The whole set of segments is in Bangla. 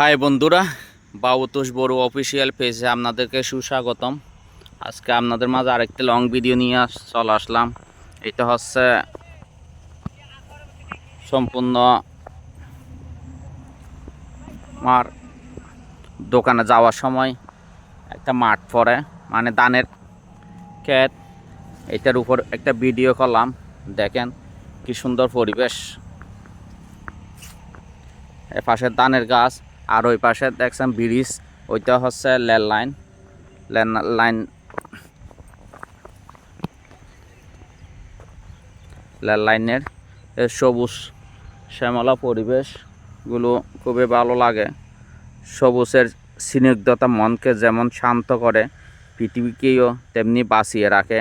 হাই বন্ধুরা, বাবুতোষ বড় অফিসিয়াল পেজে আপনাদেরকে সুস্বাগতম। আজকে আপনাদের মাঝে আরেকটি লং ভিডিও নিয়ে চলে আসলাম। এটা হচ্ছে সম্পূর্ণ আমার দোকানে যাওয়ার সময় একটা মাঠ পড়ে মানে ধানের ক্ষেত। এটার উপর একটা ভিডিও করলাম। দেখেন কি সুন্দর পরিবেশ। পাশে ধানের গাছ। আর ওই পাশে দেখছেন ব্রিজ, ওইটা হচ্ছে lane line lane line lane লাইনের সবুজ শ্যামলা পরিবেশগুলো খুবই ভালো লাগে। সবুজের স্নিগ্ধতা মনকে যেমন শান্ত করে, পৃথিবীকেও তেমনি বাঁচিয়ে রাখে।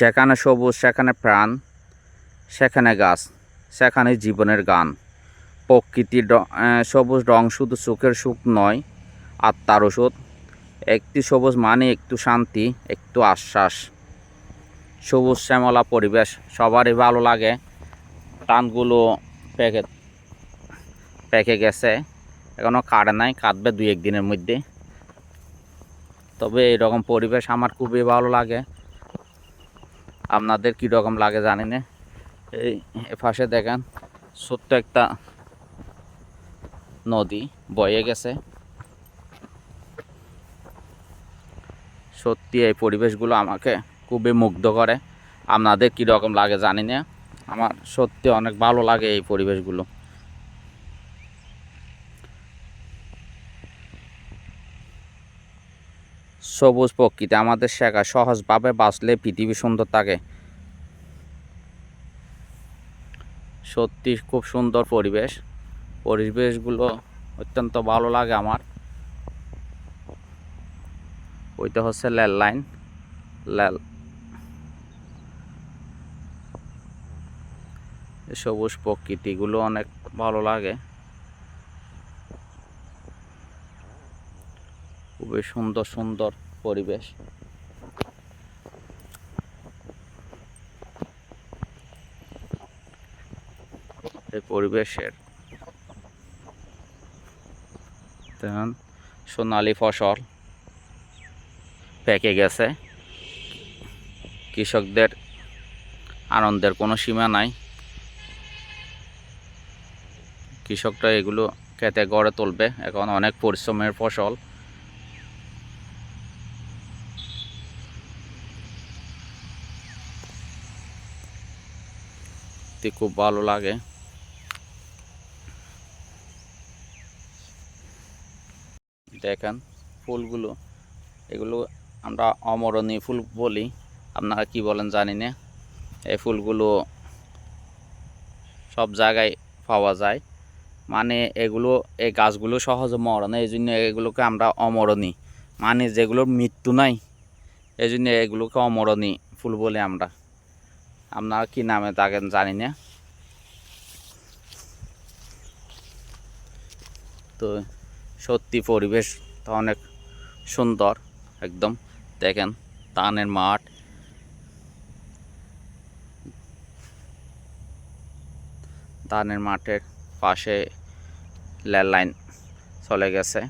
যেখানে সবুজ, সেখানে প্রাণ, সেখানে গাছ। সেখানে জীবনের গান। প্রকৃতির সবুজ রং শুধু চোখের সুখ নয় আত্মার ওষুধ একটি সবুজ মানে একটু শান্তি, একটু আশ্বাস। সবুজ শ্যামলা পরিবেশ, সবারই ভালো লাগে। টানগুলো পেকে পেকে গেছে। এখনও কাটে নাই কাটবে দুই একদিনের মধ্যে। তবে এরকম পরিবেশ আমার খুবই ভালো লাগে। আপনাদের কীরকম লাগে জানি না। এই পাশে দেখেন, ছোট্ট একটা নদী বয়ে গেছে। সত্যি এই পরিবেশগুলো আমাকে খুবই মুগ্ধ করে। আপনাদের কীরকম লাগে জানি না। আমার সত্যি অনেক ভালো লাগে এই পরিবেশগুলো। সবুজ প্রকৃতি আমাদের শেখা সহজভাবে বাঁচলে পৃথিবী সুন্দর থাকে। সত্যি খুব সুন্দর পরিবেশ। পরিবেশগুলো অত্যন্ত ভালো লাগে আমার। ওইটা হচ্ছে লেল লাইন লেল সবুজ প্রকৃতিগুলো অনেক ভালো লাগে। খুবই সুন্দর সুন্দর পরিবেশ। এই পরিবেশের। সোনালি ফসল পেকে গেছে। কৃষকদের আনন্দের কোনো সীমা নাই। কৃষকরা এগুলো খেতে গড়ে তুলবে। এখন অনেক পরিশ্রমের ফসল। খুব ভালো লাগে। দেখেন ফুলগুলো, এগুলো আমরা অমরণী ফুল বলি। আপনারা কি বলেন জানি না। এই ফুলগুলো সব জায়গায় পাওয়া যায়। মানে এগুলো, এই গাছগুলো সহজে মরে না এই জন্য এগুলোকে আমরা অমরণী। মানে যেগুলোর মৃত্যু নাই এই জন্য এগুলোকে অমরণী ফুল বলি আমরা। আপনারা কি নামে থাকেন জানি না। তো সত্যি পরিবেশ তো অনেক সুন্দর, একদম। দেখেন ধানের মাঠ। ধানের মাঠের পাশে লেল লাইন চলে গেছে।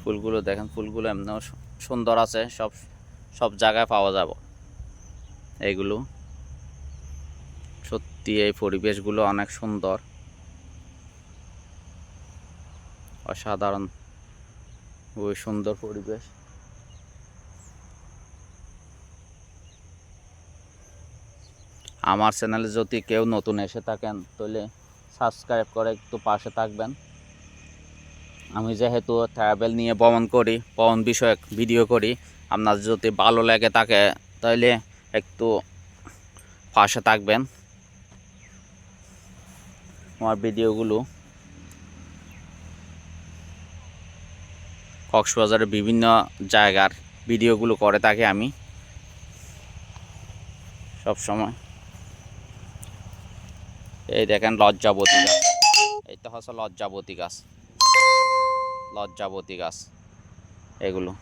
ফুলগুলো দেখেন, ফুলগুলো এমনিও সুন্দর আছে, সব সব জায়গায় পাওয়া যাব। এইগুলো সত্যি এই পরিবেশগুলো অনেক সুন্দর। অসাধারণ। খুবই সুন্দর পরিবেশ। আমার চ্যানেলে যদি কেউ নতুন এসে থাকেন, তাহলে সাবস্ক্রাইব করে একটু পাশে থাকবেন। আমি যেহেতু ট্রাভেল নিয়ে ভ্রমণ করি, ভ্রমণ বিষয়ক ভিডিও করি, আপনার যদি ভালো লাগে থাকে তাহলে একটু পাশে থাকবেন। আমার ভিডিওগুলো কক্সবাজারের বিভিন্ন জায়গার ভিডিওগুলো করে থাকি আমি। সব সময়। এই দেখেন লজ্জাবতী গাছ। এইটা হচ্ছে লজ্জাবতী গাছ। লজ্জাবতী গাছ। এগুলো।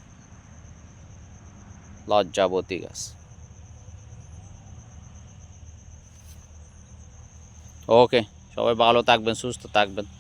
লজ্জাবতী গাছ। ওকে, সবাই ভালো থাকবেন, সুস্থ থাকবেন।